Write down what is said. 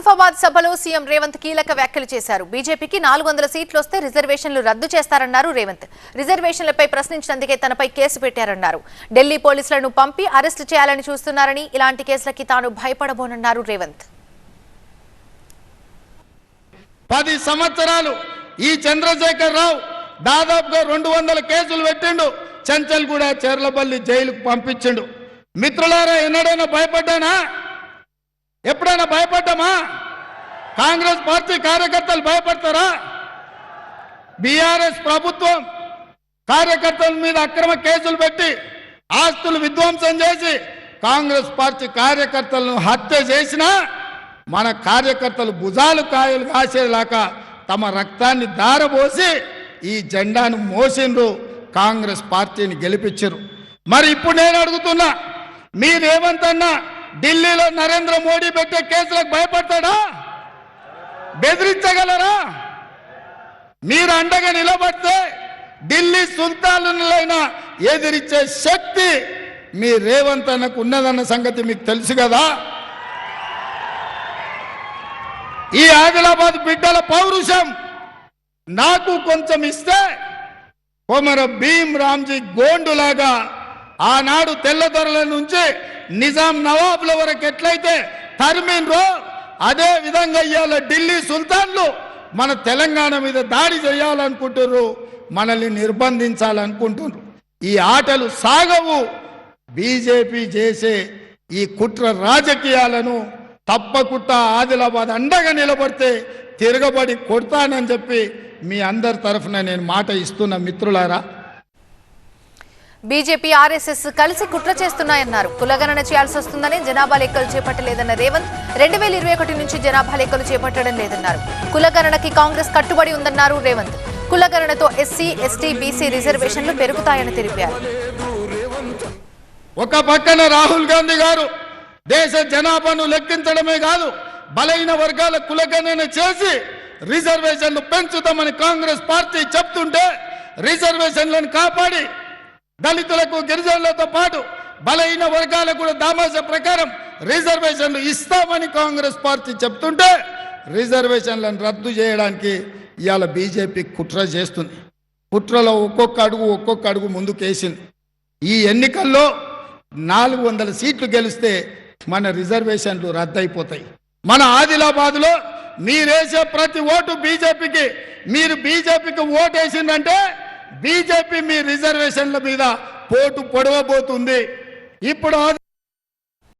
ఆసిఫాబాద్ సభలో సీఎం రేవంత్ కీలక వ్యాఖ్యలు చేశారు. బీజేపీకి నాలుగు వందల సీట్లు వస్తే రిజర్వేషన్లు రద్దు చేస్తారన్నారు రేవంత్. రిజర్వేషన్లపై ప్రశ్నించినందుకే తనపై కేసు పెట్టారన్నారు. ఢిల్లీ పోలీసులను పంపి అరెస్టు చేయాలని చూస్తున్నారని ఇలాంటి కేసులకి తాను భయపడబోనన్నారు రేవంత్. పది సంవత్సరాలు ఈ చంద్రశేఖర్ రావు దాదాపుగా రెండు వందల కేసులు పెట్టిండు. చెంచల్ కూడా చెర్లపల్లి జైలుకు పంపించిండు. మిత్రులారా ఎన్నడైనా భయపడ్డానా? ఎప్పుడైనా భయపడ్డామా? కాంగ్రెస్ పార్టీ కార్యకర్తలు భయపడతారా? బీఆర్ఎస్ ప్రభుత్వం కార్యకర్తల మీద అక్రమ కేసులు పెట్టి ఆస్తులు విధ్వంసం చేసి కాంగ్రెస్ పార్టీ కార్యకర్తలను హత్య చేసినా మన కార్యకర్తలు భుజాలు కాయలు కాసేలాగా తమ రక్తాన్ని దారబోసి ఈ జెండాను మోసిండ్రు. కాంగ్రెస్ పార్టీని గెలిపించరు మరి ఇప్పుడు నేను అడుగుతున్నా మీరేమంతన్నా ఢిల్లీలో నరేంద్ర మోడీ పెట్టే కేసులకు భయపడతాడా? బెదిరించగలరా? మీరు అండగా నిలబడితే ఢిల్లీ సుల్తానులైన ఎదిరించే శక్తి మీ రేవంత్ అన్నకు ఉన్నదన్న సంగతి మీకు తెలుసు కదా? ఈ ఆదిలాబాద్ బిడ్డల పౌరుషం నాకు కొంచెం ఇస్తే కొమర భీం రామ్జీ గోండులాగా ఆనాడు తెల్లదొరల నుంచి నిజాం నవాబుల వరకు ఎట్లయితే తరిమిన్రో అదే విధంగా ఇవాళ ఢిల్లీ సుల్తాన్లు మన తెలంగాణ మీద దాడి చేయాలనుకుంటున్నారు మనల్ని నిర్బంధించాలనుకుంటున్నారు ఈ ఆటలు సాగవు. బీజేపీ చేసే ఈ కుట్ర రాజకీయాలను తప్పకుండా ఆదిలాబాద్ అండగా నిలబడితే తిరగబడి కొడతానని చెప్పి మీ అందరి తరఫున నేను మాట ఇస్తున్న మిత్రులారా బీజేపీ ఆర్ఎస్ఎస్ కలిసి కుట్ర చేస్తున్నాయన్నారు. కులగణన చేయాల్సి వస్తుందని జనాభా లెక్కలు చేపట్టలేదన్న రేవంత్ రెండు వేల ఇరవై ఒకటి నుంచి జనాభా లెక్కలు చేపట్టడం లేదన్నారు. కులగణనకి కాంగ్రెస్ కట్టుబడి ఉందన్నారు రేవంత్. కులగణనతో ఎస్సీ ఎస్టీ బీసీ రిజర్వేషన్లు పెరుగుతాయని తెలిపారు. ఒక పక్కన రాహుల్ గాంధీ గారు దేశ జనాభాను లెక్కించడమే కాదు బలైన వర్గాల కులగణన చేసి రిజర్వేషన్లు పెంచుతామని కాంగ్రెస్ పార్టీ చెప్తుంటే రిజర్వేషన్లను కాపాడి దళితులకు గిరిజనులతో పాటు బలహీన వర్గాలకు కూడా దామాస ప్రకారం రిజర్వేషన్లు ఇస్తామని కాంగ్రెస్ పార్టీ చెప్తుంటే రిజర్వేషన్లను రద్దు చేయడానికి ఇవాళ బీజేపీ కుట్ర చేస్తుంది. కుట్రలో ఒక్కొక్క అడుగు ఒక్కొక్క అడుగు ముందుకేసింది. ఈ ఎన్నికల్లో నాలుగు వందల సీట్లు గెలిస్తే మన రిజర్వేషన్లు రద్దయిపోతాయి. మన ఆదిలాబాద్లో మీరేసే ప్రతి ఓటు బీజేపీకి మీరు బీజేపీకి ఓటు వేసిందంటే బీజేపీ మీ రిజర్వేషన్ల మీద పోటు పొడవబోతుంది. ఇప్పుడు